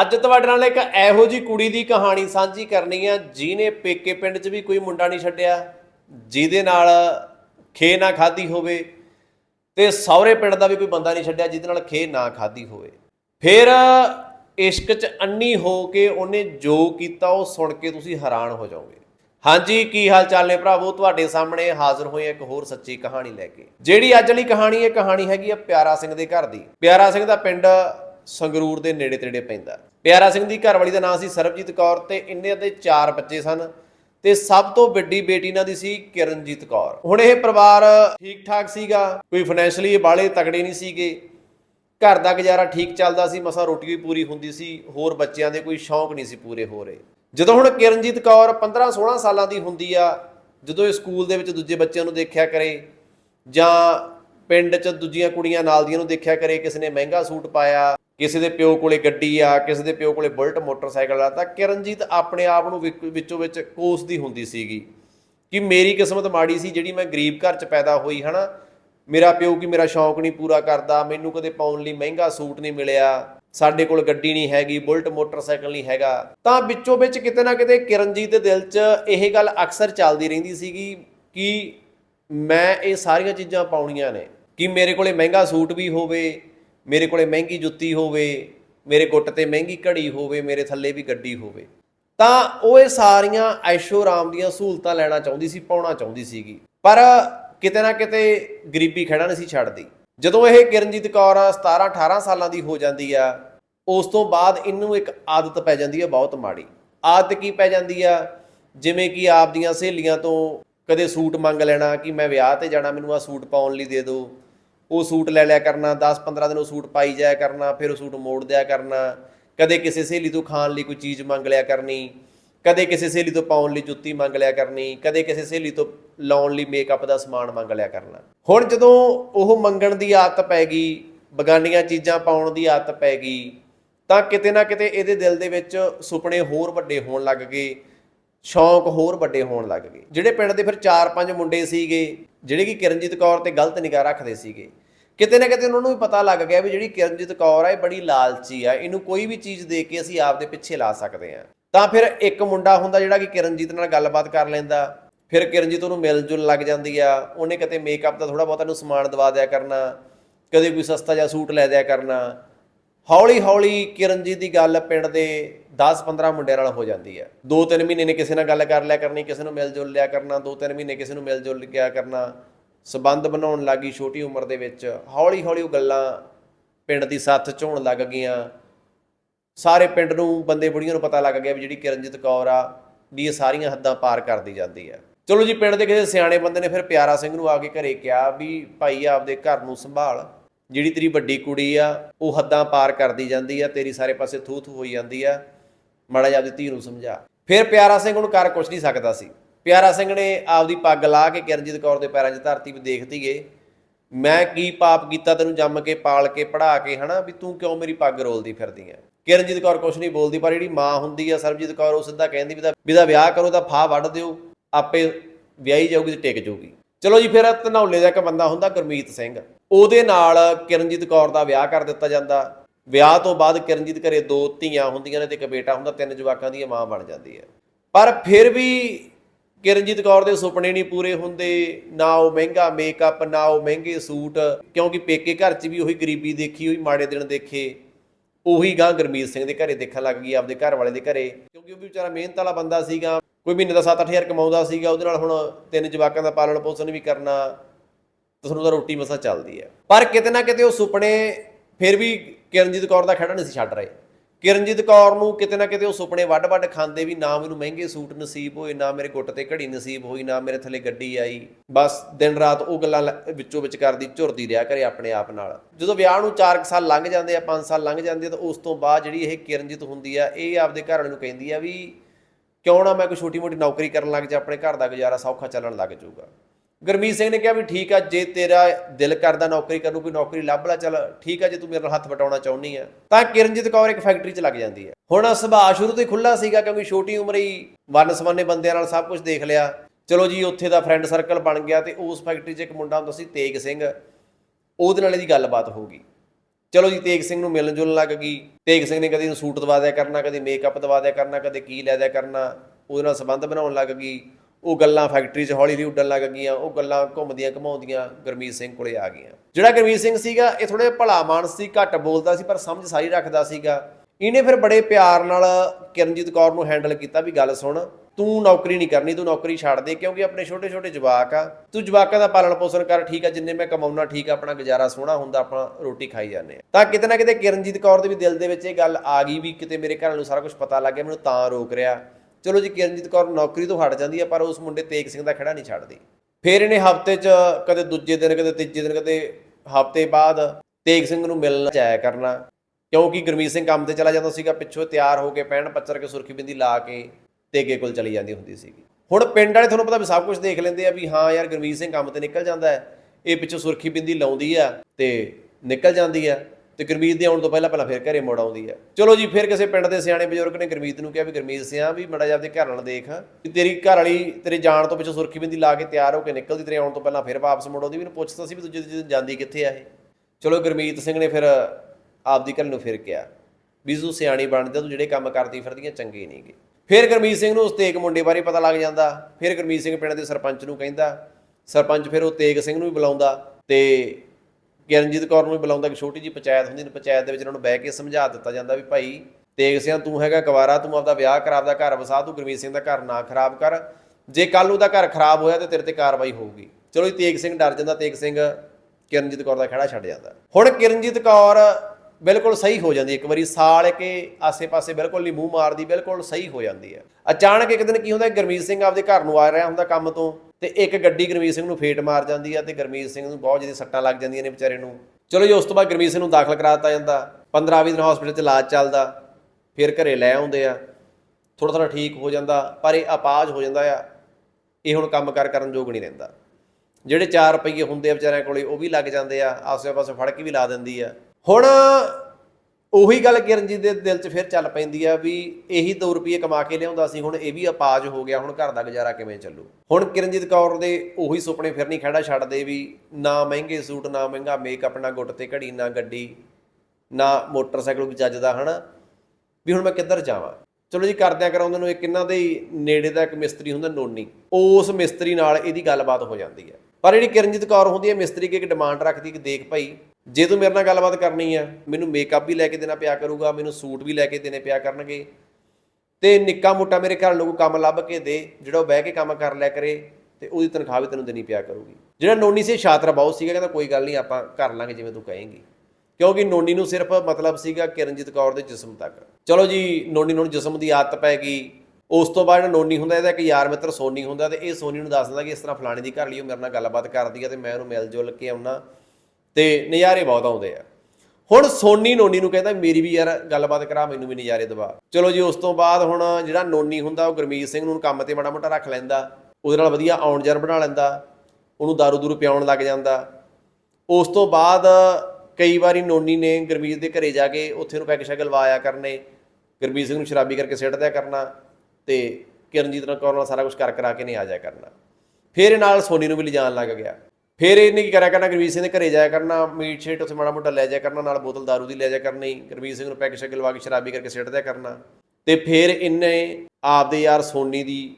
ਅੱਜ ਤੁਹਾਡੇ ਨਾਲ ਇੱਕ ਇਹੋ ਜੀ ਕੁੜੀ ਦੀ ਕਹਾਣੀ ਸਾਂਝੀ ਕਰਨੀ ਆ, ਜਿਹਨੇ ਪੇਕੇ ਪਿੰਡ 'ਚ ਵੀ ਕੋਈ ਮੁੰਡਾ ਨਹੀਂ ਛੱਡਿਆ, ਜਿਹਦੇ ਨਾਲ ਖੇ ਨਾ ਖਾਦੀ ਹੋਵੇ ਤੇ ਸਹੁਰੇ ਪਿੰਡ ਦਾ ਵੀ ਕੋਈ ਬੰਦਾ ਨਹੀਂ ਛੱਡਿਆ, ਜਿਹਦੇ ਨਾਲ ਖੇ ਨਾ ਖਾਦੀ ਹੋਵੇ। ਫਿਰ ਇਸ਼ਕ 'ਚ ਅੰਨੀ ਹੋ ਕੇ ਉਹਨੇ ਜੋ ਕੀਤਾ, ਉਹ ਸੁਣ ਕੇ ਤੁਸੀਂ ਹੈਰਾਨ ਹੋ ਜਾਓਗੇ। ਹਾਂਜੀ, ਕੀ ਹਾਲ ਚਾਲ ਨੇ ਭਰਾਵੋ? ਤੁਹਾਡੇ ਸਾਹਮਣੇ ਹਾਜ਼ਰ ਹੋਏ ਇੱਕ ਹੋਰ ਸੱਚੀ ਕਹਾਣੀ ਲੈ ਕੇ। ਜਿਹੜੀ ਅੱਜ ਵਾਲੀ ਕਹਾਣੀ, ਇਹ ਕਹਾਣੀ ਹੈਗੀ ਆ ਪਿਆਰਾ ਸਿੰਘ ਦੇ ਘਰ ਦੀ। ਪਿਆਰਾ ਸਿੰਘ ਦਾ ਪਿੰਡ ਸੰਗਰੂਰ ਦੇ ਨੇੜੇ ਤੇੜੇ ਪੈਂਦਾ। ਪਿਆਰਾ ਸਿੰਘ ਦੀ ਘਰਵਾਲੀ ਦਾ ਨਾਮ ਸੀ ਸਰਬਜੀਤ ਕੌਰ ਤੇ ਇੰਨੇ ਦੇ ਚਾਰ ਬੱਚੇ ਸਨ ਤੇ ਸਭ ਤੋਂ ਵੱਡੀ ਬੇਟੀ ਇਹਨਾਂ ਦੀ ਸੀ ਕਿਰਨਜੀਤ ਕੌਰ। ਹੁਣ ਇਹ ਪਰਿਵਾਰ ਠੀਕ ਠਾਕ ਸੀਗਾ, ਕੋਈ ਫਾਈਨੈਂਸ਼ਲੀ ਬਾਲੇ ਤਕੜੇ ਨਹੀਂ ਸੀਗੇ। ਘਰ ਦਾ ਗੁਜ਼ਾਰਾ ਠੀਕ ਚੱਲਦਾ ਸੀ, ਮਸਾ ਰੋਟੀ ਵੀ ਪੂਰੀ ਹੁੰਦੀ ਸੀ, ਹੋਰ ਬੱਚਿਆਂ ਦੇ ਕੋਈ ਸ਼ੌਂਕ ਨਹੀਂ ਸੀ ਪੂਰੇ ਹੋ ਰਹੇ। ਜਦੋਂ ਹੁਣ ਕਿਰਨਜੀਤ ਕੌਰ 15 16 ਸਾਲਾਂ ਦੀ ਹੁੰਦੀ ਆ, ਜਦੋਂ ਇਹ ਸਕੂਲ ਦੇ ਵਿੱਚ ਦੂਜੇ ਬੱਚਿਆਂ ਨੂੰ ਦੇਖਿਆ ਕਰੇ ਜਾਂ ਪਿੰਡ 'ਚ ਦੂਜੀਆਂ ਕੁੜੀਆਂ ਨਾਲ ਦੀਆਂ ਨੂੰ ਦੇਖਿਆ ਕਰੇ, ਕਿਸੇ ਨੇ ਮਹਿੰਗਾ ਸੂਟ ਪਾਇਆ ਕਿਸੇ ਦੇ ਪਿਓ ਕੋਲੇ ਗੱਡੀ ਆ, ਕਿਸੇ ਦੇ ਪਿਓ ਕੋਲੇ ਬੁਲਟ ਮੋਟਰਸਾਈਕਲ ਆ, ਤਾਂ ਕਿਰਨਜੀਤ ਆਪਣੇ ਆਪ ਨੂੰ ਵਿਕ- ਵਿੱਚੋਂ ਵਿੱਚ ਕੋਸਦੀ ਹੁੰਦੀ ਸੀਗੀ ਕਿ ਮੇਰੀ ਕਿਸਮਤ ਮਾੜੀ ਸੀ ਜਿਹੜੀ ਮੈਂ ਗਰੀਬ ਘਰ 'ਚ ਪੈਦਾ ਹੋਈ, ਹਨਾ? ਮੇਰਾ ਪਿਓ ਕੀ ਮੇਰਾ ਸ਼ੌਂਕ ਨਹੀਂ ਪੂਰਾ ਕਰਦਾ, ਮੈਨੂੰ ਕਦੇ ਪਾਉਣ ਲਈ ਮਹਿੰਗਾ ਸੂਟ ਨਹੀਂ ਮਿਲਿਆ, ਸਾਡੇ ਕੋਲ ਗੱਡੀ ਨਹੀਂ ਹੈਗੀ, ਬੁਲਟ ਮੋਟਰਸਾਈਕਲ ਨਹੀਂ ਹੈਗਾ। ਤਾਂ ਵਿੱਚੋਂ ਵਿੱਚ ਕਿਤੇ ਨਾ ਕਿਤੇ ਕਿਰਨਜੀਤ ਦੇ ਦਿਲ 'ਚ ਇਹ ਗੱਲ ਅਕਸਰ ਚੱਲਦੀ ਰਹਿੰਦੀ ਸੀਗੀ ਕਿ ਮੈਂ ਇਹ ਸਾਰੀਆਂ ਚੀਜ਼ਾਂ ਪਾਉਣੀਆਂ ਨੇ, ਕਿ ਮੇਰੇ ਕੋਲੇ ਮਹਿੰਗਾ ਸੂਟ ਵੀ ਹੋਵੇ ਮੇਰੇ ਕੋਲੇ ਮਹਿੰਗੀ ਜੁੱਤੀ ਹੋਵੇ, ਮੇਰੇ ਗੁੱਟ ਤੇ ਮਹਿੰਗੀ ਘੜੀ ਹੋਵੇ, ਮੇਰੇ ਥੱਲੇ ਵੀ ਗੱਡੀ ਹੋਵੇ। ਤਾਂ ਉਹ ਇਹ ਸਾਰੀਆਂ ਐਸ਼ੋ ਆਰਾਮ ਦੀਆਂ ਸਹੂਲਤਾਂ ਲੈਣਾ ਚਾਹੁੰਦੀ ਸੀ, ਪਾਉਣਾ ਚਾਹੁੰਦੀ ਸੀਗੀ। ਪਰ ਕਿਤੇ ਨਾ ਕਿਤੇ ਗਰੀਬੀ ਖੜਾ ਨਹੀਂ ਸੀ ਛੱਡਦੀ। ਜਦੋਂ ਇਹ ਕਿਰਨਜੀਤ ਕੌਰ 17 18 ਸਾਲਾਂ ਦੀ ਹੋ ਜਾਂਦੀ ਆ, ਉਸ ਤੋਂ ਬਾਅਦ ਇਹਨੂੰ ਇੱਕ ਆਦਤ ਪੈ ਜਾਂਦੀ ਆ ਬਹੁਤ ਮਾੜੀ। ਆਦਤ ਕੀ ਪੈ ਜਾਂਦੀ ਆ? ਜਿਵੇਂ ਕਿ ਆਪਦੀਆਂ ਸਹੇਲੀਆਂ ਤੋਂ ਕਦੇ ਸੂਟ ਮੰਗ ਲੈਣਾ ਕਿ ਮੈਂ ਵਿਆਹ ਤੇ ਜਾਣਾ, ਮੈਨੂੰ ਆ ਸੂਟ ਪਾਉਣ ਲਈ ਦੇ ਦਿਓ। ਉਹ ਸੂਟ ਲੈ ਲਿਆ ਕਰਨਾ 10-15 ਦਿਨ ਉਹ ਸੂਟ ਪਾਈ ਜਾਇਆ ਕਰਨਾ, ਫਿਰ ਉਹ ਸੂਟ ਮੋੜ ਦਿਆ ਕਰਨਾ। ਕਦੇ ਕਿਸੇ ਸਹੇਲੀ ਤੋਂ ਖਾਣ ਲਈ ਕੋਈ ਚੀਜ਼ ਮੰਗ ਲਿਆ ਕਰਨੀ, ਕਦੇ ਕਿਸੇ ਸਹੇਲੀ ਤੋਂ ਪਾਉਣ ਲਈ ਜੁੱਤੀ ਮੰਗ ਲਿਆ ਕਰਨੀ, ਕਦੇ ਕਿਸੇ ਸਹੇਲੀ ਤੋਂ ਲਾਉਣ ਲਈ ਮੇਕਅਪ ਦਾ ਸਮਾਨ ਮੰਗ ਲਿਆ ਕਰਨਾ। ਹੁਣ ਜਦੋਂ ਉਹ ਮੰਗਣ ਦੀ ਆਦਤ ਪੈ ਗਈ, ਬਗਾਨੀਆਂ ਚੀਜ਼ਾਂ ਪਾਉਣ ਦੀ ਆਦਤ ਪੈ ਗਈ, ਤਾਂ ਕਿਤੇ ਨਾ ਕਿਤੇ ਇਹਦੇ ਦਿਲ ਦੇ ਵਿੱਚ ਸੁਪਨੇ ਹੋਰ ਵੱਡੇ ਹੋਣ ਲੱਗ ਗਏ, ਸ਼ੌਂਕ ਹੋਰ ਵੱਡੇ ਹੋਣ ਲੱਗ ਗਏ। ਜਿਹੜੇ ਪਿੰਡ ਦੇ ਫਿਰ 4-5 ਮੁੰਡੇ ਸੀਗੇ, ਜਿਹੜੇ ਕਿ ਕਿਰਨਜੀਤ ਕੌਰ ਤੇ ਗਲਤ ਨਿਗਾਹ ਰੱਖਦੇ ਸੀਗੇ ਕਿਤੇ ਨਾ ਕਿਤੇ ਉਹਨਾਂ ਨੂੰ ਵੀ ਪਤਾ ਲੱਗ ਗਿਆ ਵੀ ਜਿਹੜੀ ਕਿਰਨਜੀਤ ਕੌਰ ਆ, ਇਹ ਬੜੀ ਲਾਲਚੀ ਆ, ਇਹਨੂੰ ਕੋਈ ਵੀ ਚੀਜ਼ ਦੇ ਕੇ ਅਸੀਂ ਆਪਦੇ ਪਿੱਛੇ ਲਾ ਸਕਦੇ ਆ। ਤਾਂ ਫਿਰ ਇੱਕ ਮੁੰਡਾ ਹੁੰਦਾ ਜਿਹੜਾ ਕਿ ਕਿਰਨਜੀਤ ਨਾਲ ਗੱਲਬਾਤ ਕਰ ਲੈਂਦਾ, ਫਿਰ ਕਿਰਨਜੀਤ ਉਹਨੂੰ ਮਿਲ ਜੁਲ ਲੱਗ ਜਾਂਦੀ ਆ, ਉਹਨੇ ਕਿਤੇ ਮੇਕਅਪ ਦਾ ਥੋੜਾ ਬਹੁਤਾ ਨੂੰ ਸਮਾਨ ਦਵਾ ਦਿਆ ਕਰਨਾ, ਕਦੇ ਕੋਈ ਸਸਤਾ ਜਿਹਾ ਸੂਟ ਲੈ ਦਿਆ ਕਰਨਾ। ਹੌਲੀ ਹੌਲੀ ਕਿਰਨਜੀਤ ਦੀ ਗੱਲ ਪਿੰਡ ਦੇ 10-15 ਮੁੰਡਿਆਂ ਨਾਲ ਹੋ ਜਾਂਦੀ ਹੈ 2-3 ਮਹੀਨੇ ਨੇ ਕਿਸੇ ਨਾਲ ਗੱਲ ਕਰ ਲਿਆ ਕਰਨੀ, ਕਿਸੇ ਨੂੰ ਮਿਲ ਜੁਲ ਲਿਆ ਕਰਨਾ 2-3 ਮਹੀਨੇ ਕਿਸੇ ਨੂੰ ਮਿਲ ਜੁਲ ਗਿਆ ਕਰਨਾ। ਸਬੰਧ ਬਣਾਉਣ ਲੱਗੀ ਛੋਟੀ ਉਮਰ ਦੇ ਵਿੱਚ। ਹੌਲੀ ਹੌਲੀ ਉਹ ਗੱਲਾਂ ਪਿੰਡ ਦੀ ਸੱਥ ਝੋਣ ਲੱਗ ਗਈਆਂ। ਸਾਰੇ ਪਿੰਡ ਨੂੰ, ਬੰਦੇ ਬੁੜੀਆਂ ਨੂੰ ਪਤਾ ਲੱਗ ਗਿਆ ਵੀ ਜਿਹੜੀ ਕਿਰਨਜੀਤ ਕੌਰ ਆ, ਵੀ ਇਹ ਸਾਰੀਆਂ ਹੱਦਾਂ ਪਾਰ ਕਰਦੀ ਜਾਂਦੀ ਆ। ਚਲੋ ਜੀ, ਪਿੰਡ ਦੇ ਕਿਸੇ ਸਿਆਣੇ ਬੰਦੇ ਨੇ ਫਿਰ ਪਿਆਰਾ ਸਿੰਘ ਨੂੰ ਆ ਕੇ ਘਰੇ ਕਿਹਾ ਵੀ ਭਾਈ ਆਪਦੇ ਘਰ ਨੂੰ ਸੰਭਾਲ। ਜਿਹੜੀ ਤੇਰੀ ਵੱਡੀ ਕੁੜੀ ਆ, ਉਹ ਹੱਦਾਂ ਪਾਰ ਕਰਦੀ ਜਾਂਦੀ ਆ, ਤੇਰੀ ਸਾਰੇ ਪਾਸੇ ਥੂ ਥੂ ਹੋਈ ਜਾਂਦੀ ਆ। ਮਾੜਾ ਜਿਹਾ ਆਪਦੀ ਧੀ ਨੂੰ ਸਮਝਾ। ਫਿਰ ਪਿਆਰਾ ਸਿੰਘ ਉਹਨੂੰ ਕਰ ਕੁਛ ਨਹੀਂ ਸਕਦਾ ਸੀ। ਪਿਆਰਾ ਸਿੰਘ ਨੇ ਆਪਦੀ ਪੱਗ ਲਾ ਕੇ ਕਿਰਨਜੀਤ ਕੌਰ ਦੇ ਪੈਰਾਂ 'ਚ ਧਰਤੀ ਵੀ ਦੇਖਦੀ ਏ। ਮੈਂ ਕੀ ਪਾਪ ਕੀਤਾ ਤੈਨੂੰ ਜੰਮ ਕੇ, ਪਾਲ ਕੇ ਪੜਾ ਕੇ, ਹਨਾ? ਵੀ ਤੂੰ ਕਿਉਂ ਮੇਰੀ ਪੱਗ ਰੋਲਦੀ ਫਿਰਦੀ ਆ ਕਿਰਨਜੀਤ ਕੌਰ ਕੁਛ ਨਹੀਂ ਬੋਲਦੀ, ਪਰ ਜਿਹੜੀ ਮਾਂ ਹੁੰਦੀ ਆ, ਸਰਬਜੀਤ ਕੌਰ, ਉਹ ਸਿੱਧਾ ਕਹਿੰਦੀ ਵੀ ਦਾ ਵੀ ਦਾ ਵਿਆਹ ਕਰੋ, ਤਾਂ ਫਾਹ ਵੱਢ ਦਿਓ। ਆਪੇ ਵਿਆਹੀ ਜਾਊਗੀ ਤੇ ਟਿਕ ਜਾਊਗੀ। ਚਲੋ ਜੀ, ਫਿਰ ਧਨੌਲੇ ਦਾ ਇੱਕ ਬੰਦਾ ਹੁੰਦਾ, ਗੁਰਮੀਤ ਸਿੰਘ। ਉਹਦੇ ਨਾਲ ਕਿਰਨਜੀਤ ਕੌਰ ਦਾ ਵਿਆਹ ਕਰ ਦਿੱਤਾ ਜਾਂਦਾ। ਵਿਆਹ ਤੋਂ ਬਾਅਦ ਕਿਰਨਜੀਤ ਘਰੇ ਦੋ ਧੀਆਂ ਹੁੰਦੀਆਂ ਨੇ ਤੇ ਇੱਕ ਬੇਟਾ ਹੁੰਦਾ, ਤਿੰਨ ਜਵਾਕਾਂ ਦੀ ਮਾਂ ਬਣ ਜਾਂਦੀ ਹੈ ਪਰ ਫਿਰ ਵੀ ਕਿਰਨਜੀਤ ਕੌਰ ਦੇ ਸੁਪਨੇ ਨਹੀਂ ਪੂਰੇ ਹੁੰਦੇ, ਨਾ ਉਹ ਮਹਿੰਗਾ ਮੇਕਅਪ ਨਾ ਉਹ ਮਹਿੰਗੇ ਸੂਟ, ਕਿਉਂਕਿ ਪੇਕੇ ਘਰ 'ਚ ਵੀ ਉਹੀ ਗਰੀਬੀ ਦੇਖੀ, ਉਹੀ ਮਾੜੇ ਦਿਨ ਦੇਖੇ, ਉਹੀ ਗਾਂ ਗੁਰਮੀਤ ਸਿੰਘ ਦੇ ਘਰੇ ਦੇਖਣ ਲੱਗ ਗਈ, ਆਪਦੇ ਘਰ ਵਾਲੇ ਦੇ ਘਰੇ, ਕਿਉਂਕਿ ਉਹ ਵੀ ਵਿਚਾਰਾ ਮਿਹਨਤ ਵਾਲਾ ਬੰਦਾ ਸੀਗਾ, ਕੋਈ ਮਹੀਨੇ ਦਾ 7-8000 ਕਮਾਉਂਦਾ ਸੀਗਾ, ਉਹਦੇ ਨਾਲ ਹੁਣ ਤਿੰਨ ਜਵਾਕਾਂ ਦਾ ਪਾਲਣ ਪੋਸ਼ਣ ਵੀ ਕਰਨਾ, ਤਾਂ ਤੁਹਾਨੂੰ ਤਾਂ ਰੋਟੀ ਮਸਾ ਚੱਲਦੀ ਹੈ। ਪਰ ਕਿਤੇ ਨਾ ਕਿਤੇ ਉਹ ਸੁਪਨੇ ਫਿਰ ਵੀ ਕਿਰਨਜੀਤ ਕੌਰ ਦਾ ਖੜਾ ਨਹੀਂ ਸੀ ਛੱਡ ਰਹੇ। ਕਿਰਨਜੀਤ ਕੌਰ ਨੂੰ ਕਿਤੇ ਨਾ ਕਿਤੇ ਉਹ ਸੁਪਨੇ ਵੱਡ-ਵੱਡ ਖਾਂਦੇ ਵੀ ਨਾ ਮੈਨੂੰ ਮਹਿੰਗੇ ਸੂਟ ਨਸੀਬ ਹੋਏ, ਨਾ ਮੇਰੇ ਗੁੱਟ ਤੇ ਘੜੀ ਨਸੀਬ ਹੋਈ, ਨਾ ਮੇਰੇ ਥੱਲੇ ਗੱਡੀ ਆਈ। ਬਸ ਦਿਨ ਰਾਤ ਉਹ ਗੱਲਾਂ ਲ- ਵਿੱਚੋਂ ਵਿਚਕਾਰ ਦੀ ਝੁਰਦੀ ਰਿਹਾ ਕਰੇ ਆਪਣੇ ਆਪ ਨਾਲ। ਜਦੋਂ ਵਿਆਹ ਨੂੰ 4 ਸਾਲ ਲੰਘ ਜਾਂਦੇ ਆ 5 ਸਾਲ ਲੰਘ ਜਾਂਦੇ ਆ, ਤਾਂ ਉਸ ਤੋਂ ਬਾਅਦ ਜਿਹੜੀ ਇਹ ਕਿਰਨਜੀਤ ਹੁੰਦੀ ਆ, ਇਹ ਆਪਦੇ ਘਰ ਵਾਲੇ ਨੂੰ ਕਹਿੰਦੀ ਆ ਵੀ ਕਿਉਂ ਨਾ ਮੈਂ ਕੋਈ ਛੋਟੀ-ਮੋਟੀ ਨੌਕਰੀ ਕਰਨ ਲੱਗ ਜਾ, ਆਪਣੇ ਘਰ ਦਾ ਗੁਜ਼ਾਰਾ ਸੌਖਾ ਚੱਲਣ ਲੱਗ ਜਾਊਗਾ। ਗੁਰਮੀਤ ਸਿੰਘ ਨੇ ਕਿਹਾ ਵੀ ਠੀਕ ਆ, ਜੇ ਤੇਰਾ ਦਿਲ ਕਰਦਾ ਨੌਕਰੀ ਕਰਨ ਨੂੰ ਕੋਈ ਨੌਕਰੀ ਲੱਭ ਲੈ, ਚੱਲ ਠੀਕ ਆ, ਜੇ ਤੂੰ ਮੇਰੇ ਨਾਲ ਹੱਥ ਵਟਾਉਣਾ ਚਾਹੁੰਦੀ ਆ। ਤਾਂ ਕਿਰਨਜੀਤ ਕੌਰ ਇੱਕ ਫੈਕਟਰੀ 'ਚ ਲੱਗ ਜਾਂਦੀ ਹੈ ਹੁਣ ਸੁਭਾਅ ਸ਼ੁਰੂ ਤੋਂ ਹੀ ਖੁੱਲਾ ਸੀਗਾ, ਕਿਉਂਕਿ ਛੋਟੀ ਉਮਰ ਹੀ ਵੰਨ ਸਵੰਨੇ ਬੰਦਿਆਂ ਨਾਲ ਸਭ ਕੁਝ ਦੇਖ ਲਿਆ। ਚਲੋ ਜੀ, ਉੱਥੇ ਦਾ ਫਰੈਂਡ ਸਰਕਲ ਬਣ ਗਿਆ ਤੇ ਉਸ ਫੈਕਟਰੀ 'ਚ ਇੱਕ ਮੁੰਡਾ ਹੁੰਦਾ ਸੀ, ਤੇਗ ਸਿੰਘ। ਉਹਦੇ ਨਾਲ ਇਹਦੀ ਗੱਲਬਾਤ ਹੋ ਗਈ। ਚਲੋ ਜੀ, ਤੇਗ ਸਿੰਘ ਨੂੰ ਮਿਲਣ ਜੁਲਣ ਲੱਗ ਗਈ। ਤੇਗ ਸਿੰਘ ਨੇ ਕਦੇ ਇਹਨੂੰ ਸੂਟ ਦਵਾ ਦਿਆ ਕਰਨਾ, ਕਦੇ ਮੇਕਅਪ ਦਵਾ ਦਿਆ ਕਰਨਾ, ਕਦੇ ਕੀ ਲੈ ਦਿਆ ਕਰਨਾ, ਉਹਦੇ ਨਾਲ ਸੰਬੰਧ ਬਣਾਉਣ ਲੱਗ ਗਈ। ਉਹ ਗੱਲਾਂ ਫੈਕਟਰੀ 'ਚ ਹੌਲੀ ਹੌਲੀ ਉੱਡਣ ਲੱਗ ਗਈਆਂ, ਉਹ ਗੱਲਾਂ ਘੁੰਮਦੀਆਂ ਘਮਾਉਂਦੀਆਂ ਗੁਰਮੀਤ ਸਿੰਘ ਕੋਲੇ ਆ ਗਈਆਂ। ਜਿਹੜਾ ਗੁਰਮੀਤ ਸਿੰਘ ਸੀਗਾ, ਇਹ ਥੋੜਾ ਭਲਾ ਮਾਨਸ ਸੀ, ਘੱਟ ਬੋਲਦਾ ਸੀ, ਪਰ ਸਮਝ ਸਾਰੀ ਰੱਖਦਾ ਸੀਗਾ। ਇਹਨੇ ਫਿਰ ਬੜੇ ਪਿਆਰ ਨਾਲ ਕਿਰਨਜੀਤ ਕੌਰ ਨੂੰ ਹੈਂਡਲ ਕੀਤਾ ਵੀ ਗੱਲ ਸੁਣ, ਤੂੰ ਨੌਕਰੀ ਨਹੀਂ ਕਰਨੀ, ਤੂੰ ਨੌਕਰੀ ਛੱਡ ਦੇ, ਕਿਉਂਕਿ ਆਪਣੇ ਛੋਟੇ ਛੋਟੇ ਜਵਾਕ ਆ। ਤੂੰ ਜਵਾਕਾਂ ਦਾ ਪਾਲਣ ਪੋਸ਼ਣ ਕਰ, ਠੀਕ ਆ, ਜਿੰਨੇ ਮੈਂ ਕਮਾਉਣਾ ਠੀਕ ਆ, ਆਪਣਾ ਗੁਜ਼ਾਰਾ ਸੋਹਣਾ ਹੁੰਦਾ, ਆਪਾਂ ਰੋਟੀ ਖਾਈ ਜਾਂਦੇ ਆ ਤਾਂ ਕਿਤੇ ਨਾ ਕਿਤੇ ਕਿਰਨਜੀਤ ਕੌਰ ਦੇ ਵੀ ਦਿਲ ਦੇ ਵਿੱਚ ਇਹ ਗੱਲ ਆ ਗਈ ਵੀ ਕਿਤੇ ਮੇਰੇ ਘਰ ਨੂੰ ਸਾਰਾ ਕੁਝ ਪਤਾ ਲੱਗ ਗਿਆ, ਮੈਨੂੰ ਤਾਂ ਰੋਕ ਰਿਹਾ। ਚਲੋ ਜੀ ਕਿਰਨਜੀਤ ਕੌਰ ਨੌਕਰੀ ਤੋਂ ਹਟ ਜਾਂਦੀ ਹੈ ਪਰ ਉਸ ਮੁੰਡੇ ਤੇਗ ਸਿੰਘ ਦਾ ਖੜਾ ਨਹੀਂ ਛੱਡਦੀ। ਫਿਰ ਇਹਨੇ ਹਫ਼ਤੇ 'ਚ ਕਦੇ ਦੂਜੇ ਦਿਨ, ਕਦੇ ਤੀਜੇ ਦਿਨ, ਕਦੇ ਹਫ਼ਤੇ ਬਾਅਦ ਤੇਗ ਸਿੰਘ ਨੂੰ ਮਿਲਣ ਜਾਇਆ ਕਰਨਾ। ਕਿਉਂਕਿ ਗੁਰਮੀਤ ਸਿੰਘ ਕੰਮ ਤੇ ਚਲਾ ਜਾਂਦਾ ਸੀਗਾ, ਪਿੱਛੋਂ ਤਿਆਰ ਹੋ ਕੇ ਪੈਣ ਪੱਚਰ ਕੇ ਸੁਰਖੀ ਬਿੰਦੀ ਲਾ ਕੇ ਤੇਗੇ ਕੋਲ ਚਲੀ ਜਾਂਦੀ ਹੁੰਦੀ ਸੀਗੀ। ਹੁਣ ਪਿੰਡ ਵਾਲੇ ਤੁਹਾਨੂੰ ਪਤਾ ਵੀ ਸਭ ਕੁਝ ਦੇਖ ਲੈਂਦੇ ਆ ਵੀ ਹਾਂ ਯਾਰ ਗੁਰਮੀਤ ਸਿੰਘ ਕੰਮ ਤੇ ਨਿਕਲ ਜਾਂਦਾ ਹੈ, ਇਹ ਪਿੱਛੋਂ ਸੁਰਖੀ ਬਿੰਦੀ ਲਾਉਂਦੀ ਆ ਤੇ ਨਿਕਲ ਜਾਂਦੀ ਆ। ਤੇ ਗੁਰਮੀਤ ਦੇ ਆਉਣ ਤੋਂ ਪਹਿਲਾਂ ਪਹਿਲਾਂ ਫਿਰ ਘਰੇ ਮੁੜ ਆਉਂਦੀ ਹੈ। ਚਲੋ ਜੀ, ਫਿਰ ਕਿਸੇ ਪਿੰਡ ਦੇ ਸਿਆਣੇ ਬਜ਼ੁਰਗ ਨੇ ਗੁਰਮੀਤ ਨੂੰ ਕਿਹਾ ਵੀ ਗੁਰਮੀਤ ਸਿਆ, ਵੀ ਮੜਾ ਜਾ ਆਪਦੇ ਘਰ ਨਾਲ ਦੇਖ, ਵੀ ਤੇਰੀ ਘਰ ਵਾਲੀ ਤੇਰੇ ਜਾਣ ਤੋਂ ਪਿੱਛੋਂ ਸੁਰਖੀ ਬਿੰਦੀ ਲਾ ਕੇ ਤਿਆਰ ਹੋ ਕੇ ਨਿਕਲਦੀ, ਤੇਰੇ ਆਉਣ ਤੋਂ ਪਹਿਲਾਂ ਫਿਰ ਵਾਪਸ ਮੁੜ ਆਉਂਦੀ, ਮੈਨੂੰ ਪੁੱਛਦਾ ਸੀ ਵੀ ਦੂਜੇ ਦਿਨ ਜਾਂਦੀ ਕਿੱਥੇ ਆ ਇਹ? ਚਲੋ ਗੁਰਮੀਤ ਸਿੰਘ ਨੇ ਫਿਰ ਆਪਦੀ ਘਰ ਨੂੰ ਫਿਰ ਕਿਹਾ ਵੀ ਤੂੰ ਸਿਆਣੀ ਬਣ ਜਾ ਤੂੰ ਜਿਹੜੇ ਕੰਮ ਕਰਦੀ ਫਿਰਦੀਆਂ ਚੰਗੇ ਨਹੀਂਗੇ ਫਿਰ ਗੁਰਮੀਤ ਸਿੰਘ ਨੂੰ ਉਸ ਤੇਗ ਮੁੰਡੇ ਬਾਰੇ ਪਤਾ ਲੱਗ ਜਾਂਦਾ। ਫਿਰ ਗੁਰਮੀਤ ਸਿੰਘ ਪਿੰਡ ਦੇ ਸਰਪੰਚ ਨੂੰ ਕਹਿੰਦਾ, ਸਰਪੰਚ ਫਿਰ ਉਹ ਤੇਗ ਸਿੰਘ ਨੂੰ ਵੀ ਬੁਲਾਉਂਦਾ ਤੇ ਕਿਰਨਜੀਤ ਕੌਰ ਨੂੰ ਵੀ ਬੁਲਾਉਂਦਾ ਕਿ ਛੋਟੀ ਜੀ ਪੰਚਾਇਤ ਹੁੰਦੀ ਨੇ ਪੰਚਾਇਤ ਦੇ ਵਿੱਚ ਉਹਨਾਂ ਨੂੰ ਬਹਿ ਕੇ ਸਮਝਾ ਦਿੱਤਾ ਜਾਂਦਾ ਵੀ ਭਾਈ ਤੇਗ ਸਿੰਘ ਤੂੰ ਹੈਗਾ ਕੁਵਾਰਾ ਤੂੰ ਆਪਦਾ ਵਿਆਹ ਕਰਾ, ਆਪਦਾ ਘਰ ਵਸਾ, ਤੂੰ ਗੁਰਮੀਤ ਸਿੰਘ ਦਾ ਘਰ ਨਾ ਖਰਾਬ ਕਰ। ਜੇ ਕੱਲ ਉਹਦਾ ਘਰ ਖਰਾਬ ਹੋਇਆ ਤੇ ਤੇਰੇ ਤੇ ਕਾਰਵਾਈ ਹੋਊਗੀ। ਚਲੋ ਜੀ, ਤੇਗ ਸਿੰਘ ਡਰ ਜਾਂਦਾ, ਤੇਗ ਸਿੰਘ ਕਿਰਨਜੀਤ ਕੌਰ ਦਾ ਖੜਾ ਛੱਡ ਜਾਂਦਾ। ਹੁਣ ਕਿਰਨਜੀਤ ਕੌਰ ਬਿਲਕੁਲ ਸਹੀ ਹੋ ਜਾਂਦੀ ਇੱਕ ਵਾਰੀ ਸਾਲ ਕੇ ਆਸੇ-ਪਾਸੇ ਬਿਲਕੁਲ ਨਹੀਂ ਮੂੰਹ ਮਾਰਦੀ, ਬਿਲਕੁਲ ਸਹੀ ਹੋ ਜਾਂਦੀ ਹੈ। ਅਚਾਨਕ ਇੱਕ ਦਿਨ ਕੀ ਹੁੰਦਾ, ਗੁਰਮੀਤ ਸਿੰਘ ਆਪਦੇ ਘਰ ਨੂੰ ਆ ਰਿਹਾ ਹੁੰਦਾ ਕੰਮ ਤੋਂ। ਤੇ ਇੱਕ ਗੱਡੀ ਗੁਰਮੀਤ ਸਿੰਘ ਨੂੰ ਫੇਟ ਮਾਰ ਜਾਂਦੀ ਆ ਤੇ ਗੁਰਮੀਤ ਸਿੰਘ ਨੂੰ ਬਹੁਤ ਜਿਹੀ ਸੱਟਾਂ ਲੱਗ ਜਾਂਦੀਆਂ ਨੇ ਵਿਚਾਰੇ ਨੂੰ। ਚਲੋ ਜੀ, ਉਸ ਤੋਂ ਬਾਅਦ ਗੁਰਮੀਤ ਸਿੰਘ ਨੂੰ ਦਾਖਲ ਕਰਾ ਦਿੱਤਾ ਜਾਂਦਾ 15-20 ਦਿਨ ਹਸਪੀਟਲ 'ਚ ਇਲਾਜ ਚੱਲਦਾ। ਫਿਰ ਘਰੇ ਲੈ ਆਉਂਦੇ ਆ। ਥੋੜਾ ਥੋੜਾ ਠੀਕ ਹੋ ਜਾਂਦਾ, ਪਰ ਇਹ ਅਪਾਜ ਹੋ ਜਾਂਦਾ ਆ। ਇਹ ਹੁਣ ਕੰਮ ਕਾਰ ਕਰਨ ਯੋਗ ਨਹੀਂ ਰਹਿੰਦਾ। ਜਿਹੜੇ 4 ਰੁਪਏ ਹੁੰਦੇ ਆ ਵਿਚਾਰਿਆਂ ਕੋਲੇ, ਉਹ ਵੀ ਲੱਗ ਜਾਂਦੇ ਆ। ਆਸੇ-ਪਾਸੇ ਫੜ ਕੇ ਵੀ ਲਾ ਦਿੰਦੀ ਆ। ਹੁਣ ਉਹੀ ਗੱਲ ਕਿਰਨਜੀਤ ਦੇ ਦਿਲ 'ਚ ਫਿਰ ਚੱਲ ਪੈਂਦੀ ਆ ਵੀ ਇਹੀ 2 ਰੁਪਏ ਕਮਾ ਕੇ ਲਿਆਉਂਦਾ ਸੀ, ਹੁਣ ਇਹ ਵੀ ਅਪਾਜ ਹੋ ਗਿਆ, ਹੁਣ ਘਰ ਦਾ ਗੁਜ਼ਾਰਾ ਕਿਵੇਂ ਚੱਲੂ? ਹੁਣ ਕਿਰਨਜੀਤ ਕੌਰ ਦੇ ਉਹੀ ਸੁਪਨੇ ਫਿਰ ਨਹੀਂ ਖੜਾ ਛੱਡਦੇ ਵੀ ਨਾ ਮਹਿੰਗੇ ਸੂਟ, ਨਾ ਮਹਿੰਗਾ ਮੇਕਅਪ ਨਾ ਗੁੱਟ ਤੇ ਘੜੀ, ਨਾ ਗੱਡੀ, ਨਾ ਮੋਟਰਸਾਈਕਲ ਵੀ ਚੱਜਦਾ ਹਨਾ? ਵੀ ਹੁਣ ਮੈਂ ਕਿੱਧਰ ਜਾਵਾਂ? ਚਲੋ ਜੀ, ਕਰਦਿਆਂ ਕਰਾਉਂਦੇ ਨੂੰ ਇੱਕ ਇਹਨਾਂ ਦੇ ਨੇੜੇ ਦਾ ਇੱਕ ਮਿਸਤਰੀ ਹੁੰਦਾ ਨੋਨੀ, ਉਸ ਮਿਸਤਰੀ ਨਾਲ ਇਹਦੀ ਗੱਲਬਾਤ ਹੋ ਜਾਂਦੀ ਹੈ। ਪਰ ਜਿਹੜੀ ਕਿਰਨਜੀਤ ਕੌਰ ਹੁੰਦੀ ਹੈ, ਮਿਸਤਰੀ ਕੀ ਇੱਕ ਡਿਮਾਂਡ ਰੱਖਦੀ ਕਿ ਦੇਖ ਭਾਈ ਜੇ ਤੂੰ ਮੇਰੇ ਨਾਲ ਗੱਲਬਾਤ ਕਰਨੀ ਆ, ਮੈਨੂੰ ਮੇਕਅਪ ਵੀ ਲੈ ਕੇ ਦੇਣਾ ਪਿਆ ਕਰੂਗਾ, ਮੈਨੂੰ ਸੂਟ ਵੀ ਲੈ ਕੇ ਦੇਣੇ ਪਿਆ ਕਰਨਗੇ। ਤੇ ਨਿੱਕਾ ਮੋਟਾ ਮੇਰੇ ਘਰ ਨੂੰ ਕੰਮ ਲੱਭ ਕੇ ਦੇ, ਜਿਹੜਾ ਉਹ ਬਹਿ ਕੇ ਕੰਮ ਕਰ ਲਿਆ ਕਰੇ, ਤੇ ਉਹਦੀ ਤਨਖਾਹ ਵੀ ਤੈਨੂੰ ਦੇਣੀ ਪਿਆ ਕਰੂਗੀ। ਜਿਹੜਾ ਨੋਨੀ ਸੀ ਛਾਤਰ ਬਹੁਤ ਸੀਗਾ, ਕਹਿੰਦਾ ਕੋਈ ਗੱਲ ਨਹੀਂ, ਆਪਾਂ ਕਰ ਲਾਂਗੇ ਜਿਵੇਂ ਤੂੰ ਕਹੇਂਗੀ। ਕਿਉਂਕਿ ਨੋਨੀ ਨੂੰ ਸਿਰਫ ਮਤਲਬ ਸੀਗਾ ਕਿਰਨਜੀਤ ਕੌਰ ਦੇ ਜਿਸਮ ਤੱਕ। ਚਲੋ ਜੀ, ਨੋਨੀ ਨੂੰ ਜਿਸਮ ਦੀ ਆਦਤ ਪੈ ਗਈ। ਉਸ ਤੋਂ ਬਾਅਦ ਜਿਹੜਾ ਨੋਨੀ ਹੁੰਦਾ, ਇਹਦਾ ਇੱਕ ਯਾਰ ਮਿੱਤਰ ਸੋਨੀ ਹੁੰਦਾ, ਤੇ ਇਹ ਸੋਨੀ ਨੂੰ ਦੱਸ ਦਿੰਦਾ ਕਿ ਇਸ ਤਰ੍ਹਾਂ ਫਲਾਣੇ ਦੀ ਘਰ ਲਈ ਉਹ ਮੇਰੇ ਨਾਲ ਗੱਲਬਾਤ ਕਰਦੀ ਆ, ਤੇ ਮੈਂ ਉਹਨੂੰ ਮਿਲ ਜੁਲ ਕੇ ਆਉਣਾ ਤੇ ਨਜ਼ਾਰੇ ਬਹੁਤ ਆਉਂਦੇ ਆ। ਹੁਣ ਸੋਨੀ ਨੋਨੀ ਨੂੰ ਕਹਿੰਦਾ, ਮੇਰੀ ਵੀ ਯਾਰ ਗੱਲਬਾਤ ਕਰਾ, ਮੈਨੂੰ ਵੀ ਨਜ਼ਾਰੇ ਦਵਾ। ਚਲੋ ਜੀ, ਉਸ ਤੋਂ ਬਾਅਦ ਹੁਣ ਜਿਹੜਾ ਨੋਨੀ ਹੁੰਦਾ, ਉਹ ਗੁਰਮੀਤ ਸਿੰਘ ਨੂੰ ਕੰਮ ਤੇ ਮਾੜਾ ਮੋਟਾ ਰੱਖ ਲੈਂਦਾ। ਉਹਦੇ ਨਾਲ ਵਧੀਆ ਆਉਣ ਜਾਣ ਬਣਾ ਲੈਂਦਾ। ਉਹਨੂੰ ਦਾਰੂ ਦੂਰੂ ਪਿਆਉਣ ਲੱਗ ਜਾਂਦਾ। ਉਸ ਤੋਂ ਬਾਅਦ ਕਈ ਵਾਰੀ ਨੋਨੀ ਨੇ ਗੁਰਮੀਤ ਦੇ ਘਰੇ ਜਾ ਕੇ ਉੱਥੇ ਨੂੰ ਪੈਗ ਸ਼ੈਗ ਲਵਾਇਆ ਕਰਨੇ। ਗੁਰਮੀਤ ਸਿੰਘ ਨੂੰ ਸ਼ਰਾਬੀ ਕਰਕੇ ਸਿੱਟ ਦਿਆ ਕਰਨਾ ਤੇ ਕਿਰਨਜੀਤ ਨਾਲ ਕੌਰ ਨਾਲ ਸਾਰਾ ਕੁਝ ਕਰ ਕਰਾ ਕੇ ਨਹੀਂ ਆ ਜਾਇਆ ਕਰਨਾ। ਫਿਰ ਨਾਲ ਸੋਨੀ ਨੂੰ ਵੀ ਲਿਜਾਣ ਲੱਗ ਗਿਆ। ਫਿਰ ਇਹਨੇ ਕੀ ਕਰਿਆ ਕਰਨਾ, ਗੁਰਮੀਤ ਸਿੰਘ ਦੇ ਘਰੇ ਜਾਇਆ ਕਰਨਾ, ਮੀਟ ਸ਼ੇਟ ਉੱਥੇ ਮਾੜਾ ਮੋਟਾ ਲੈ ਜਾਇਆ ਕਰਨਾ, ਨਾਲ ਬੋਤਲ ਦਾਰੂ ਦੀ ਲੈ ਜਾਇਆ ਕਰਨੀ, ਗੁਰਮੀਤ ਸਿੰਘ ਨੂੰ ਪੈਗ ਸ਼ੈਗ ਲਵਾ ਕੇ ਸ਼ਰਾਬੀ ਕਰਕੇ ਸਿੱਟ ਦਿਆ ਕਰਨਾ, ਤੇ ਫਿਰ ਇਹਨੇ ਆਪਦੇ ਯਾਰ ਸੋਨੀ ਦੀ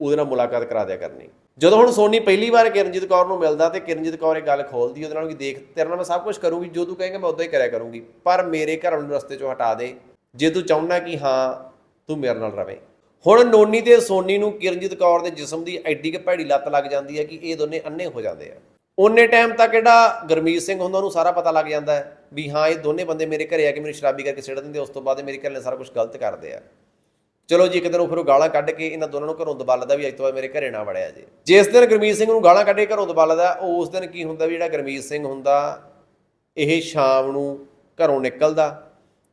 ਉਹਦੇ ਨਾਲ ਮੁਲਾਕਾਤ ਕਰਾ ਦਿਆ ਕਰਨੀ। ਜਦੋਂ ਹੁਣ ਸੋਨੀ ਪਹਿਲੀ ਵਾਰ ਕਿਰਨਜੀਤ ਕੌਰ ਨੂੰ ਮਿਲਦਾ ਤੇ ਕਿਰਨਜੀਤ ਕੌਰ ਇਹ ਗੱਲ ਖੋਲਦੀ, ਉਹਦੇ ਨਾਲ ਵੀ ਦੇਖ, ਤੇਰੇ ਨਾਲ ਮੈਂ ਸਭ ਕੁਝ ਕਰੂੰਗੀ, ਜੋ ਤੂੰ ਕਹੇਂਗਾ ਮੈਂ ਉਦਾਂ ਹੀ ਕਰਿਆ ਕਰੂੰਗੀ, ਪਰ ਮੇਰੇ ਘਰ ਵਾਲੇ ਨੂੰ ਰਸਤੇ ਚੋਂ ਹਟਾ ਦੇ, ਜੇ ਤੂੰ ਚਾਹੁੰਦਾ ਕਿ ਹਾਂ, ਤੂੰ ਮੇਰੇ ਨਾਲ ਰਵੇਂ। ਹੁਣ ਨੋਨੀ ਤੇ ਸੋਨੀ ਨੂੰ ਕਿਰਨਜੀਤ ਕੌਰ ਦੇ ਜਿਸਮ ਦੀ ਐਡੀ ਕਿ ਭੈੜੀ ਲੱਤ ਲੱਗ ਜਾਂਦੀ ਹੈ ਕਿ ਇਹ ਦੋਨੇ ਅੰਨੇ ਹੋ ਜਾਂਦੇ ਆ। ਉਹਨੇ ਟਾਈਮ ਤੱਕ ਜਿਹੜਾ ਗੁਰਮੀਤ ਸਿੰਘ ਹੁੰਦਾ, ਉਹਨੂੰ ਸਾਰਾ ਪਤਾ ਲੱਗ ਜਾਂਦਾ ਹੈ ਵੀ ਹਾਂ, ਇਹ ਦੋਨੇ ਬੰਦੇ ਮੇਰੇ ਘਰੇ ਆ ਕੇ ਮੈਨੂੰ ਸ਼ਰਾਬੀ ਕਰਕੇ ਸਿੱਟ ਦਿੰਦੇ, ਉਸ ਤੋਂ ਬਾਅਦ ਮੇਰੇ ਘਰ ਨੇ ਸਾਰਾ ਕੁਝ ਗਲਤ ਕਰਦੇ ਆ। ਚਲੋ ਜੀ, ਇੱਕ ਦਿਨ ਉਹ ਫਿਰ ਉਹ ਗਾਲਾਂ ਕੱਢ ਕੇ ਇਹਨਾਂ ਦੋਨਾਂ ਨੂੰ ਘਰੋਂ ਦਬਾਲਦਾ ਵੀ ਅੱਜ ਤੋਂ ਬਾਅਦ ਮੇਰੇ ਘਰੇ ਨਾ ਵੜਿਆ ਜੇ। ਜਿਸ ਦਿਨ ਗੁਰਮੀਤ ਸਿੰਘ ਨੂੰ ਗਾਲਾਂ ਕੱਢ ਕੇ ਘਰੋਂ ਦਬਾਲਦਾ ਉਸ ਦਿਨ ਕੀ ਹੁੰਦਾ ਵੀ ਜਿਹੜਾ ਗੁਰਮੀਤ ਸਿੰਘ ਹੁੰਦਾ, ਇਹ ਸ਼ਾਮ ਨੂੰ ਘਰੋਂ ਨਿਕਲਦਾ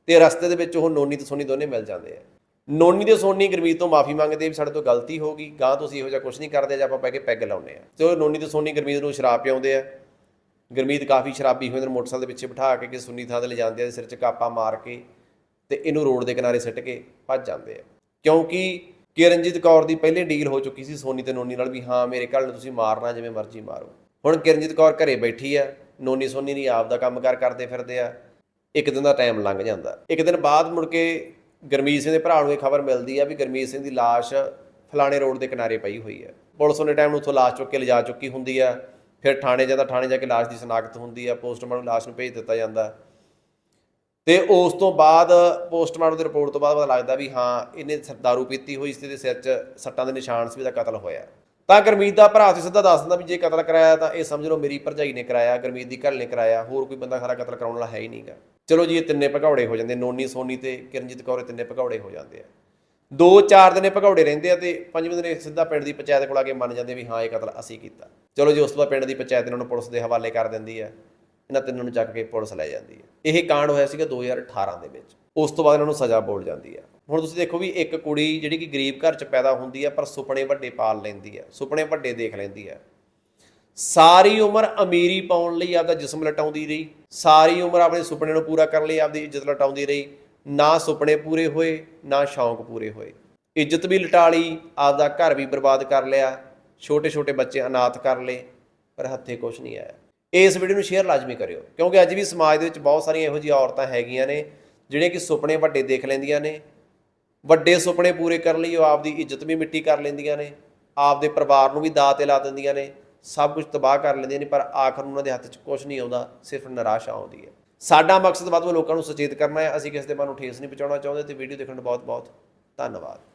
ਤੇ ਰਸਤੇ ਦੇ ਵਿੱਚ ਉਹ ਨੋਨੀ ਤੇ ਸੋਨੀ ਦੋਨੇ ਮਿਲ ਜਾਂਦੇ ਆ। ਨੋਨੀ ਤੇ ਸੋਨੀ ਗੁਰਮੀਤ ਤੋਂ ਮਾਫੀ ਮੰਗਦੇ ਵੀ ਸਾਡੇ ਤੋਂ ਗਲਤੀ ਹੋ ਗਈ ਗਾਂ ਤੁਸੀਂ ਇਹੋ ਜਿਹਾ ਕੁਝ ਨਹੀਂ ਕਰਦੇ ਜੇ ਆਪਾਂ ਬਹਿ ਕੇ ਪੈਗ ਲਾਉਨੇ ਆ ਤੇ ਉਹ ਨੋਨੀ ਤੇ ਸੋਨੀ ਗੁਰਮੀਤ ਨੂੰ ਸ਼ਰਾਬ ਪਿਆਉਂਦੇ ਆ। ਗੁਰਮੀਤ ਕਾਫੀ ਸ਼ਰਾਬੀ ਹੋਏ ਨੇ ਮੋਟਰਸਾਈਕਲ ਦੇ ਪਿੱਛੇ ਬਿਠਾ ਕੇ ਕਿ ਸੁੰਨੀ ਥਾਂ ਤੇ ਲੈ ਜਾਂਦੇ ਆ ਸਿਰ 'ਚ ਕਾਪਾ ਮਾਰ ਕੇ ਤੇ ਇਹਨੂੰ ਰੋਡ ਦੇ ਕਿਨਾਰੇ ਸਿੱਟ ਕੇ ਭੱਜ ਜਾਂਦੇ ਆ। ਕਿਉਂਕਿ ਕਿਰਨਜੀਤ ਕੌਰ ਦੀ ਪਹਿਲੇ ਡੀਲ ਹੋ ਚੁੱਕੀ ਸੀ ਸੋਨੀ ਤੇ ਨੋਨੀ ਨਾਲ ਵੀ, ਹਾਂ, ਮੇਰੇ ਘਰ ਨੂੰ ਤੁਸੀਂ ਮਾਰਨਾ, ਜਿਵੇਂ ਮਰਜ਼ੀ ਮਾਰੋ। ਹੁਣ ਕਿਰਨਜੀਤ ਕੌਰ ਘਰੇ ਬੈਠੀ ਆ, ਨੋਨੀ ਸੋਨੀ ਨਹੀਂ ਆਪ ਦਾ ਕੰਮਕਾਰ ਕਰਦੇ ਫਿਰਦੇ ਆ। ਇੱਕ ਦਿਨ ਦਾ ਟਾਈਮ ਲੰਘ ਜਾਂਦਾ। ਇੱਕ ਦਿਨ ਬਾਅਦ ਮੁੜ ਕੇ ਗਰਮੀਤ ਸਿੰਘ ਦੇ ਭਰਾ ਨੂੰ ਇਹ ਖਬਰ ਮਿਲਦੀ ਆ ਵੀ ਗਰਮੀਤ ਸਿੰਘ ਦੀ ਲਾਸ਼ ਫਲਾਣੇ ਰੋਡ ਦੇ ਕਿਨਾਰੇ ਪਈ ਹੋਈ ਹੈ ਪੁਲਿਸ ਉਹਨੇ ਟਾਈਮ ਨੂੰ ਉੱਥੋਂ ਲਾਸ਼ ਚੁੱਕ ਕੇ ਲਿਜਾ ਚੁੱਕੀ ਹੁੰਦੀ ਆ। ਫਿਰ ਥਾਣੇ ਜਾਂਦਾ ਥਾਣੇ ਜਾ ਕੇ ਲਾਸ਼ ਦੀ ਸ਼ਨਾਖਤ ਹੁੰਦੀ ਆ। ਪੋਸਟਮਾਰਟਮ ਲਾਸ਼ ਨੂੰ ਭੇਜ ਦਿੱਤਾ ਜਾਂਦਾ। ਤੇ ਉਸ ਤੋਂ ਬਾਅਦ ਪੋਸਟਮਾਰਟਮ ਦੀ ਰਿਪੋਰਟ ਤੋਂ ਬਾਅਦ ਪਤਾ ਲੱਗਦਾ ਵੀ ਹਾਂ, ਇਹਨੇ ਦਾਰੂ ਪੀਤੀ ਹੋਈ ਸੀ ਤੇ ਸਿਰ 'ਚ ਸੱਟਾਂ ਦੇ ਨਿਸ਼ਾਨ ਸੀ ਵੀ ਦਾ ਕਤਲ ਹੋਇਆ। ਤਾਂ ਗੁਰਮੀਤ ਦਾ ਭਰਾ ਸੀ ਸਿੱਧਾ ਦੱਸ ਦਿੰਦਾ ਵੀ ਜੇ ਕਤਲ ਕਰਾਇਆ ਤਾਂ ਇਹ ਸਮਝ ਲਓ ਮੇਰੀ ਭਰਜਾਈ ਨੇ ਕਰਾਇਆ, ਗੁਰਮੀਤ ਦੀ ਘਰ ਨੇ ਕਰਾਇਆ, ਹੋਰ ਕੋਈ ਬੰਦਾ ਖਰਾ ਕਤਲ ਕਰਾਉਣ ਵਾਲਾ ਹੈ ਹੀ ਨਹੀਂਗਾ। ਚਲੋ ਜੀ, ਇਹ ਤਿੰਨੇ ਭਗੌੜੇ ਹੋ ਜਾਂਦੇ, ਨੋਨੀ, ਸੋਨੀ ਤੇ ਕਿਰਨਜੀਤ ਕੌਰ, ਇਹ ਤਿੰਨੇ ਭਗੌੜੇ ਹੋ ਜਾਂਦੇ ਆ। ਦੋ ਚਾਰ ਦਿਨੇ ਭਗੌੜੇ ਰਹਿੰਦੇ ਆ ਤੇ ਪੰਜਵੇਂ ਦਿਨੇ ਸਿੱਧਾ ਪਿੰਡ ਦੀ ਪੰਚਾਇਤ ਕੋਲ ਆ ਕੇ ਮੰਨ ਜਾਂਦੇ ਵੀ ਹਾਂ, ਇਹ ਕਤਲ ਅਸੀਂ ਕੀਤਾ। ਚਲੋ ਜੀ, ਉਸ ਤੋਂ ਬਾਅਦ ਪਿੰਡ ਦੀ ਪੰਚਾਇਤ ਇਹਨਾਂ ਨੂੰ ਪੁਲਿਸ ਦੇ ਹਵਾਲੇ ਕਰ ਦਿੰਦੀ ਆ। ਇਹਨਾਂ ਤਿੰਨਾਂ ਨੂੰ ਚੱਕ ਕੇ ਪੁਲਿਸ ਲੈ ਜਾਂਦੀ ਹੈ ਇਹ ਕਾਂਡ ਹੋਇਆ ਸੀਗਾ 2018 ਦੇ ਵਿੱਚ। ਉਸ ਤੋਂ ਬਾਅਦ ਇਹਨਾਂ ਨੂੰ ਸਜ਼ਾ ਬੋਲ ਜਾਂਦੀ ਹੈ। ਹੁਣ ਤੁਸੀਂ ਦੇਖੋ ਵੀ ਇੱਕ ਕੁੜੀ ਜਿਹੜੀ ਕਿ ਗਰੀਬ ਘਰ 'ਚ ਪੈਦਾ ਹੁੰਦੀ ਹੈ, ਪਰ ਸੁਪਨੇ ਵੱਡੇ ਪਾਲ ਲੈਂਦੀ ਹੈ, ਸੁਪਨੇ ਵੱਡੇ ਦੇਖ ਲੈਂਦੀ ਹੈ। ਸਾਰੀ ਉਮਰ ਅਮੀਰੀ ਪਾਉਣ ਲਈ ਆਪਦਾ ਜਿਸਮ ਲਟਾਉਂਦੀ ਰਹੀ, ਸਾਰੀ ਉਮਰ ਆਪਣੇ ਸੁਪਨੇ ਨੂੰ ਪੂਰਾ ਕਰਨ ਲਈ ਆਪਦੀ ਇੱਜ਼ਤ ਲਟਾਉਂਦੀ ਰਹੀ, ਨਾ ਸੁਪਨੇ ਪੂਰੇ ਹੋਏ, ਨਾ ਸ਼ੌਂਕ ਪੂਰੇ ਹੋਏ। ਇੱਜ਼ਤ ਵੀ ਲਟਾ ਲਈ, ਆਪਦਾ ਘਰ ਵੀ ਬਰਬਾਦ ਕਰ ਲਿਆ ਛੋਟੇ ਛੋਟੇ ਬੱਚੇ ਅਨਾਥ ਕਰ ਲਏ, ਪਰ ਹੱਥੇ ਕੁਝ ਨਹੀਂ ਆਇਆ। ਇਸ ਵੀਡੀਓ ਨੂੰ ਸ਼ੇਅਰ ਲਾਜ਼ਮੀ ਕਰਿਓ, ਕਿਉਂਕਿ ਅੱਜ ਵੀ ਸਮਾਜ ਦੇ ਵਿੱਚ ਬਹੁਤ ਸਾਰੀਆਂ ਇਹੋ ਜਿਹੀਆਂ ਔਰਤਾਂ ਹੈਗੀਆਂ ਨੇ ਜਿਹੜੀਆਂ ਕਿ ਸੁਪਨੇ ਵੱਡੇ ਦੇਖ ਲੈਂਦੀਆਂ ਨੇ, ਵੱਡੇ ਸੁਪਨੇ ਪੂਰੇ ਕਰਨ ਲਈ ਉਹ ਆਪਦੀ ਇੱਜ਼ਤ ਵੀ ਮਿੱਟੀ ਕਰ ਲੈਂਦੀਆਂ ਨੇ, ਆਪਦੇ ਪਰਿਵਾਰ ਨੂੰ ਵੀ ਦਾਅ ਤੇ ਲਾ ਦਿੰਦੀਆਂ ਨੇ, ਸਭ ਕੁਝ ਤਬਾਹ ਕਰ ਲੈਂਦੀਆਂ ਨੇ, ਪਰ ਆਖਰ ਨੂੰ ਉਹਨਾਂ ਦੇ ਹੱਥ 'ਚ ਕੁਝ ਨਹੀਂ ਆਉਂਦਾ, ਸਿਰਫ ਨਿਰਾਸ਼ਾ ਆਉਂਦੀ ਹੈ। ਸਾਡਾ ਮਕਸਦ ਵੱਧ ਤੋਂ ਵੱਧ ਲੋਕਾਂ ਨੂੰ ਸੁਚੇਤ ਕਰਨਾ ਹੈ, ਅਸੀਂ ਕਿਸੇ ਦੇ ਮਨ ਨੂੰ ਠੇਸ ਨਹੀਂ ਪਹੁੰਚਾਉਣਾ ਚਾਹੁੰਦੇ ਤੇ ਵੀਡੀਓ ਦੇਖਣ ਦਾ ਬਹੁਤ ਬਹੁਤ ਧੰਨਵਾਦ।